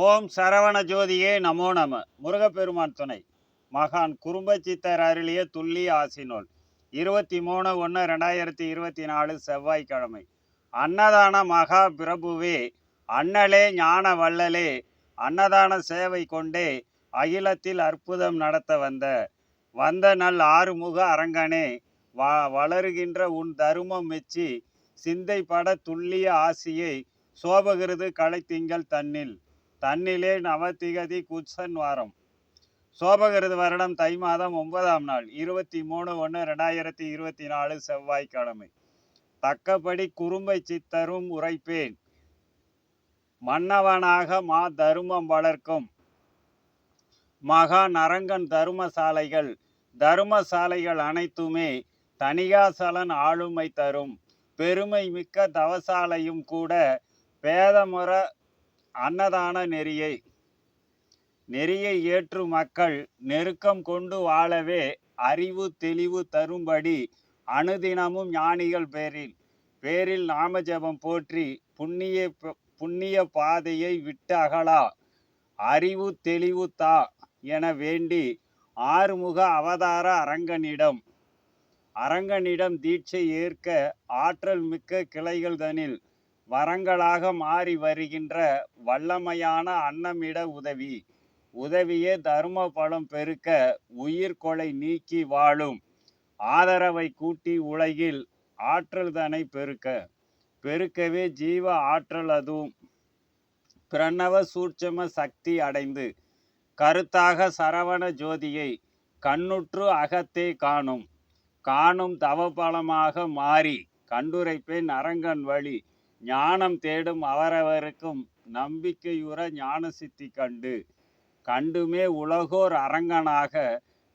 ஓம் சரவண ஜோதியே நமோ நம. முருகப்பெருமான் துணை. மகான் குறும்பச்சித்தர் அருளிய துள்ளி ஆசினோல் இருபத்தி மூணு ஒன்று ரெண்டாயிரத்தி இருபத்தி நாலு செவ்வாய்க்கிழமை. அன்னதான மகா பிரபுவே அண்ணலே ஞான வள்ளலே அன்னதான சேவை கொண்டே அகிலத்தில் அற்புதம் நடத்த வந்த வந்த நல் ஆறுமுக அரங்கனே வ வளருகின்ற உன் தருமம் மெச்சி சிந்தை பட துல்லிய ஆசியை சோபகிருது களைத்திங்கள் தன்னில். தன்னிலே நவதிகதி குச்சன் வாரம். சோபகிருது வருடம் தை மாதம் ஒன்பதாம் நாள் இருபத்தி மூணு ஒன்று ரெண்டாயிரத்தி இருபத்தி நாலு செவ்வாய்க்கிழமை. தக்கபடி குறும்பை சித்தரும் உரைப்பேன். மன்னவனாக மா தருமம் வளர்க்கும். மகா நரங்கன் தருமசாலைகள் தருமசாலைகள் அனைத்துமே தனிகாசலன் ஆளுமை தரும். பெருமை மிக்க தவசாலையும் கூட பேதமுற அன்னதான நெறியை நெறியை ஏற்று மக்கள் நெருக்கம் கொண்டு வாழவே அறிவு தெளிவு தரும்படி அனுதினமும் ஞானிகள் பேரில் பேரில் நாமஜபம் போற்றி புண்ணிய புண்ணிய பாதையை விட்டு அகலா. அறிவு தெளிவு தா என வேண்டி ஆறுமுக அவதார அரங்கனிடம் அரங்கனிடம் தீட்சை ஏற்க ஆற்றல் மிக்க கிளைகள் தனில் வரங்களாக மாறி வருகின்ற வல்லமையான அன்னமிட உதவி. உதவியே தரும பலம் பெருக்க உயிர் கொலை நீக்கி வாழும். ஆதரவை கூட்டி உலகில் ஆற்றல் தனை பெருக்க. பெருக்கவே ஜீவ ஆற்றல் அதுவும் பிரணவ சூட்சம சக்தி அடைந்து. கருத்தாக சரவண ஜோதியை கண்ணுற்று அகத்தே காணும். காணும் தவபலமாக மாறி. கண்டுரைப்பேன் அரங்கன் வழி. ஞானம் தேடும் அவரவருக்கும் நம்பிக்கையுற ஞான சித்தி கண்டு கண்டுமே உலகோர் அரங்கனாக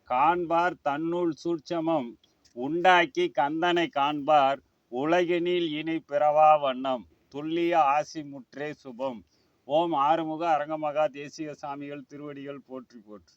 காண்பார் தன்னுள் சூட்சமம் உண்டாக்கி கந்தனை காண்பார் உலகினில் இனி பிறவா வண்ணம் துல்லிய ஆசி முற்றே சுபம். ஓம் ஆறுமுக அரங்கமகா தேசிய சாமிகள் திருவடிகள் போற்றி போற்று.